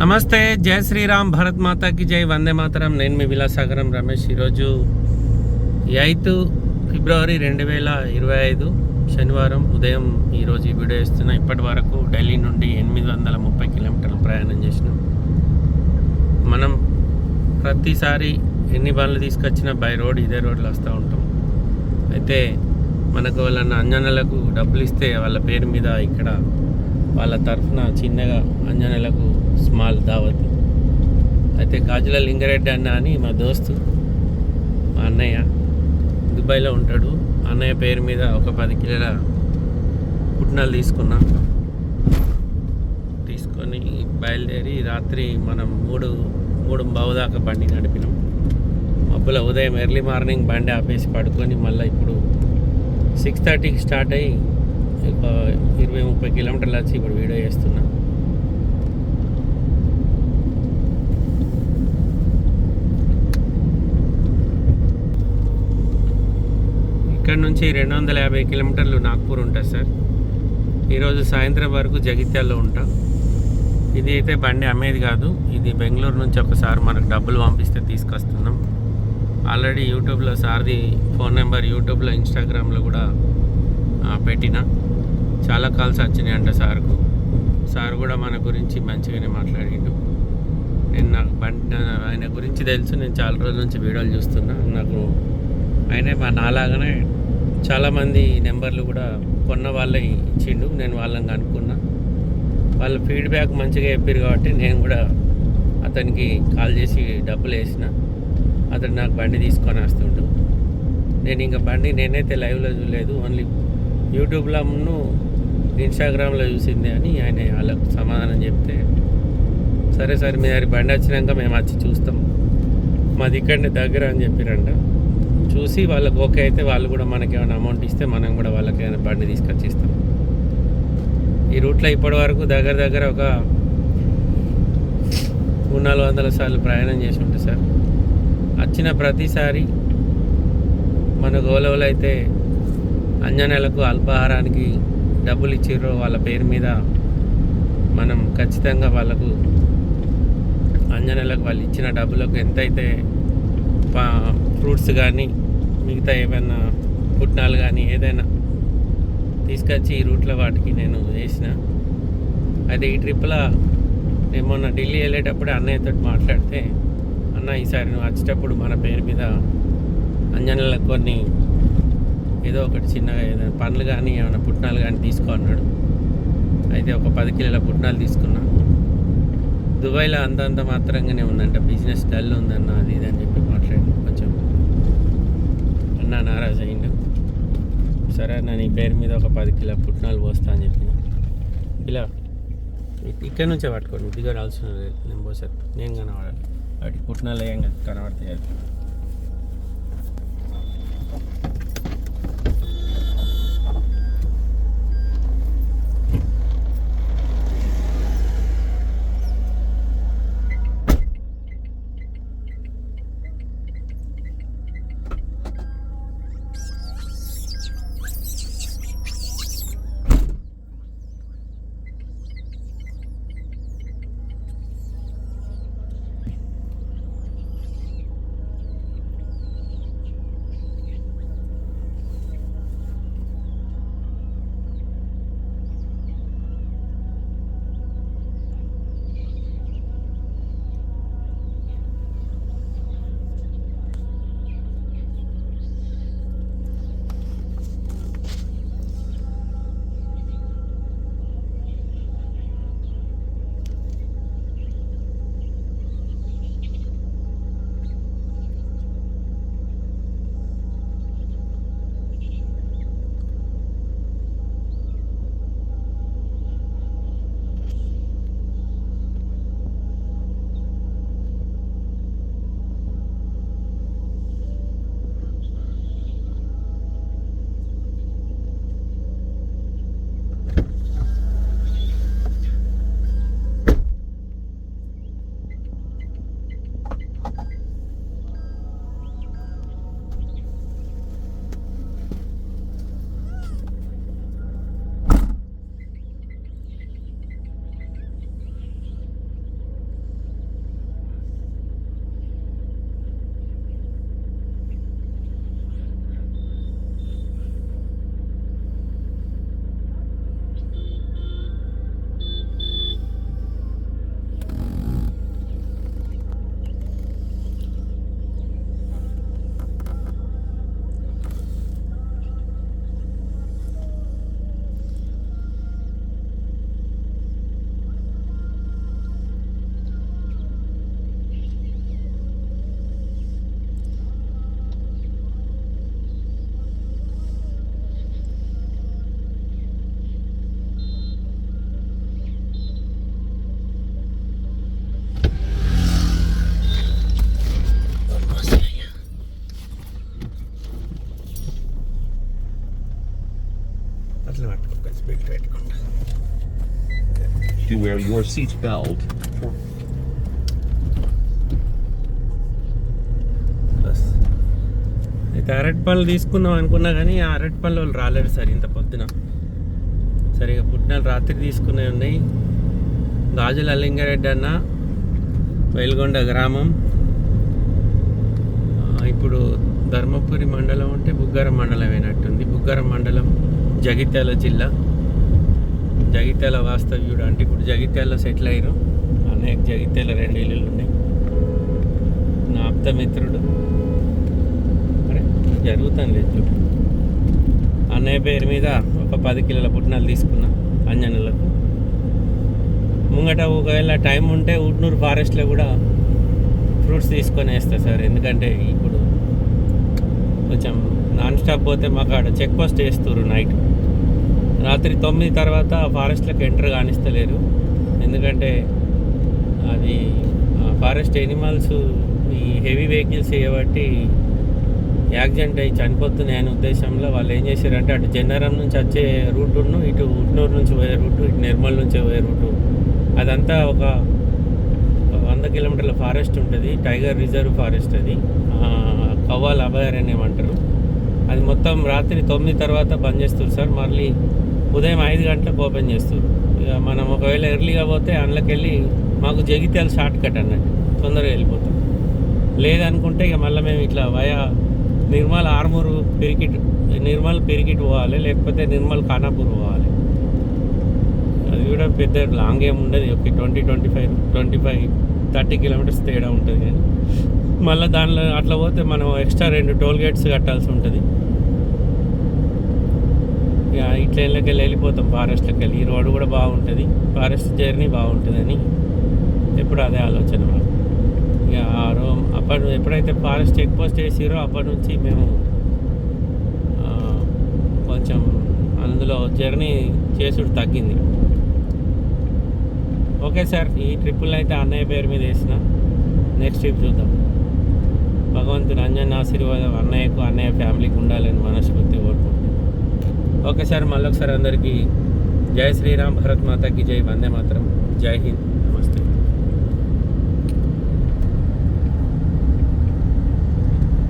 నమస్తే జై శ్రీరామ్ భరత్ మాతాకి జై వందే మాతరం. నేను మీ విలాసాగరం రమేష్. ఈరోజు ఎయిత్ ఫిబ్రవరి రెండు వేల ఇరవై ఐదు శనివారం ఉదయం ఈరోజు ఈ వీడియో ఇస్తున్నా ఇప్పటి వరకు ఢిల్లీ నుండి ఎనిమిది వందల ముప్పై కిలోమీటర్లు ప్రయాణం చేసినాం. మనం ప్రతిసారి ఎన్ని బండ్లు తీసుకొచ్చినా బై రోడ్ ఇదే రోడ్లో వస్తూ ఉంటాం. అయితే మనకు వాళ్ళ అంజనలకు డబ్బులు ఇస్తే వాళ్ళ పేరు మీద ఇక్కడ వాళ్ళ తరఫున చిన్నగా అంజనలకు స్మాల్ దావత్. అయితే గాజుల లింగారెడ్డి అన్న అని మా దోస్తు మా అన్నయ్య దుబాయ్లో ఉంటాడు. అన్నయ్య పేరు మీద ఒక పది కిలోల పుట్నాలు తీసుకున్నా. తీసుకొని బయలుదేరి రాత్రి మనం మూడు మూడు బావు దాకా బండి నడిపినాం. మబ్బుల ఉదయం ఎర్లీ మార్నింగ్ బండి ఆపేసి పడుకొని మళ్ళీ ఇప్పుడు సిక్స్ థర్టీకి స్టార్ట్ అయ్యి ఒక ఇరవై ముప్పై కిలోమీటర్లు వచ్చి ఇప్పుడు వీడియో చేస్తున్నా. ఇక్కడ నుంచి రెండు వందల యాభై కిలోమీటర్లు నాగ్పూర్ ఉంటుంది సార్. ఈరోజు సాయంత్రం వరకు జగిత్యాల్లో ఉంటాం. ఇది అయితే బండి అమ్మేది కాదు. ఇది బెంగళూరు నుంచి ఒకసారి మనకు డబ్బులు పంపిస్తే తీసుకొస్తున్నాం. ఆల్రెడీ యూట్యూబ్లో సార్ది ఫోన్ నెంబర్ యూట్యూబ్లో ఇన్స్టాగ్రామ్లో కూడా పెట్టిన. చాలా కాల్స్ వచ్చినాయి అంట సార్కు. సార్ కూడా మన గురించి మంచిగానే మాట్లాడిండు. నేను నాకు బండి ఆయన గురించి తెలుసు. నేను చాలా రోజుల నుంచి వీడియోలు చూస్తున్నా. నాకు ఆయనే మా నాలాగానే చాలామంది నెంబర్లు కూడా కొన్న వాళ్ళే ఇచ్చిండు నేను వాళ్ళని కనుక్కున్నా. వాళ్ళ ఫీడ్బ్యాక్ మంచిగా చెప్పారు కాబట్టి నేను కూడా అతనికి కాల్ చేసి డబ్బులు వేసిన. అతను నాకు బండి తీసుకొని వస్తుండు. నేను ఇంకా బండి నేనైతే లైవ్లో చూడలేదు ఓన్లీ యూట్యూబ్లోను ఇన్స్టాగ్రామ్లో చూసింది అని ఆయన వాళ్ళకు సమాధానం చెప్తే. సరే సరే మీ దగ్గర బండి వచ్చినాక మేము వచ్చి చూస్తాం. మాది ఇక్కడనే దగ్గర అని చెప్పారంట. చూసి వాళ్ళకి ఓకే అయితే వాళ్ళు కూడా మనకి ఏమైనా అమౌంట్ ఇస్తే మనం కూడా వాళ్ళకి ఏమైనా బండి తీసుకొచ్చి ఇస్తాం. ఈ రూట్లో ఇప్పటి వరకు దగ్గర దగ్గర ఒక మూడు నాలుగు వందల సార్లు ప్రయాణం చేసి ఉంటుంది సార్ వచ్చిన ప్రతిసారి మన గోలవలైతే అయితే అంజనేలకు అల్పాహారానికి డబ్బులు ఇచ్చిర్రో వాళ్ళ పేరు మీద మనం ఖచ్చితంగా వాళ్ళకు అంజనెలకు వాళ్ళు ఇచ్చిన డబ్బులకు ఎంతైతే ఫ్రూట్స్ కానీ మిగతా ఏమైనా పుట్నాలు కానీ ఏదైనా తీసుకొచ్చి ఈ రూట్లో వాటికి నేను వేసిన. అయితే ఈ ట్రిప్లో నేను మొన్న ఢిల్లీ వెళ్ళేటప్పుడు అన్నయ్యతో మాట్లాడితే అన్న ఈసారి నువ్వు వచ్చేటప్పుడు మన పేరు మీద అంజనలకు కొన్ని ఏదో ఒకటి చిన్నగా ఏదైనా పండ్లు కానీ ఏమైనా పుట్నాలు కానీ తీసుకో అన్నాడు. అయితే ఒక పది కిలోల పుట్నాలు తీసుకున్నా. దుబాయ్లో అంతంత మాత్రంగానే ఉందంట. బిజినెస్ డల్ ఉందన్న అది ఇది అని చెప్పి అన్న నారాజ్ అయిండు. సరే అన్న నీ పేరు మీద ఒక పది కిలో పుట్నాలు పోస్తా అని చెప్పిన. ఇలా ఇ- ఇక్కడ నుంచే పట్టుకోండి. దిగడాల్సిన లేదు నేను పోసాను నేను కనబడాలి. వాటి పుట్నాలు ఏం కనబడతాయి? అట్లా పెట్టుకో బెల్ట్ పెట్టుకుంటా. To wear your seatbelt. అయితే అరటిపళ్ళు తీసుకుందాం అనుకున్నా కానీ ఆ అరటిపళ్ళు వాళ్ళు రాలేదు సార్ ఇంత పొద్దున. సరిగా పుట్టినాలు రాత్రి తీసుకునే ఉన్నాయి. గాజుల లింగారెడ్డి అన్న వెల్గొండ గ్రామం. ఇప్పుడు ధర్మపురి మండలం అంటే బుగ్గారం మండలం అయినట్టుంది బుగ్గారం మండలం జగిత్యాల జిల్లా. జగిత్యాల వాస్తవ్యుడు అంటే ఇప్పుడు జగిత్యాల సెటిల్ అయ్యారు అనేక జగిత్యాల రెండు ఇల్లులు ఉన్నాయి. నా ఆప్తమిత్రుడు అరే జరుగుతాను లేదు అన్నయ్య పేరు మీద ఒక పది కిలోల పుట్నాలు తీసుకున్నా అంజనలకు. ముంగట ఒకవేళ టైం ఉంటే ఊట్నూరు ఫారెస్ట్లో కూడా ఫ్రూట్స్ తీసుకొని వేస్తా సార్. ఎందుకంటే ఇప్పుడు కొంచెం నాన్ స్టాప్ పోతే మాకు ఆడ చెక్ పోస్ట్ వేస్తారు నైట్. రాత్రి తొమ్మిది తర్వాత ఫారెస్ట్లోకి ఎంటర్ కానిస్తలేరు. ఎందుకంటే అది ఫారెస్ట్ ఎనిమల్స్ ఈ హెవీ వెహికల్స్ చేయబట్టి యాక్సిడెంట్ అయ్యి చనిపోతున్నాయి అనే ఉద్దేశంలో వాళ్ళు ఏం చేశారంటే అటు జన్నారం నుంచి వచ్చే రూటును ఇటు ఉట్నూరు నుంచి పోయే రూటు ఇటు నిర్మల్ నుంచి పోయే రూటు. అదంతా ఒక వంద కిలోమీటర్ల ఫారెస్ట్ ఉంటుంది టైగర్ రిజర్వ్ ఫారెస్ట్ అది. ఆ, కవ్వాల్ అభయారణ్యం అంటారు. అది మొత్తం రాత్రి తొమ్మిది తర్వాత బంద్ చేస్తారు సార్. మళ్ళీ ఉదయం ఐదు గంటలకు ఓపెన్ చేస్తారు ఇక మనం ఒకవేళ ఎర్లీగా పోతే అందులోకి వెళ్ళి మాకు జగిత్యాల షార్ట్ కట్ అన్నట్టు తొందరగా వెళ్ళిపోతాం. లేదనుకుంటే ఇక మళ్ళీ మేము ఇట్లా వయా నిర్మల్ ఆర్మూరు పెరికిట్ నిర్మల్ పెరికిట్ పోవాలి లేకపోతే నిర్మల్ ఖానాపూర్ పోవాలి. అది కూడా పెద్ద లాంగ్ ఏం ఉండదు ఒక twenty twenty five twenty five thirty kilometres తేడా ఉంటుంది కానీ మళ్ళీ దానిలో అట్లా పోతే మనం ఎక్స్ట్రా రెండు టోల్ గేట్స్ కట్టాల్సి ఉంటుంది. ఇట్లా ఇళ్ళకి వెళ్ళి వెళ్ళిపోతాం. ఫారెస్ట్లోకి వెళ్ళి ఈ రోడ్డు కూడా బాగుంటుంది. ఫారెస్ట్ జర్నీ బాగుంటుందని ఎప్పుడు అదే ఆలోచన ఇక ఆ రో అప్పటి ఎప్పుడైతే ఫారెస్ట్ చెక్ పోస్ట్ వేసిరో అప్పటి నుంచి మేము కొంచెం అందులో జర్నీ చేసుడు తగ్గింది. ఓకే సార్ ఈ ట్రిప్పులు అయితే అన్నయ్య పేరు మీద వేసిన. నెక్స్ట్ ట్రిప్ చూద్దాం. భగవంతుని అంజన్ ఆశీర్వాదం అన్నయ్యకు అన్నయ్య ఫ్యామిలీకి ఉండాలని మనస్ఫూర్తి కోరుకుంటున్నాను ఓకే సార్ మళ్ళొకసారి అందరికీ జై శ్రీరామ్ భరత్ మాతాకి జై వందే మాత్రం జై హింద్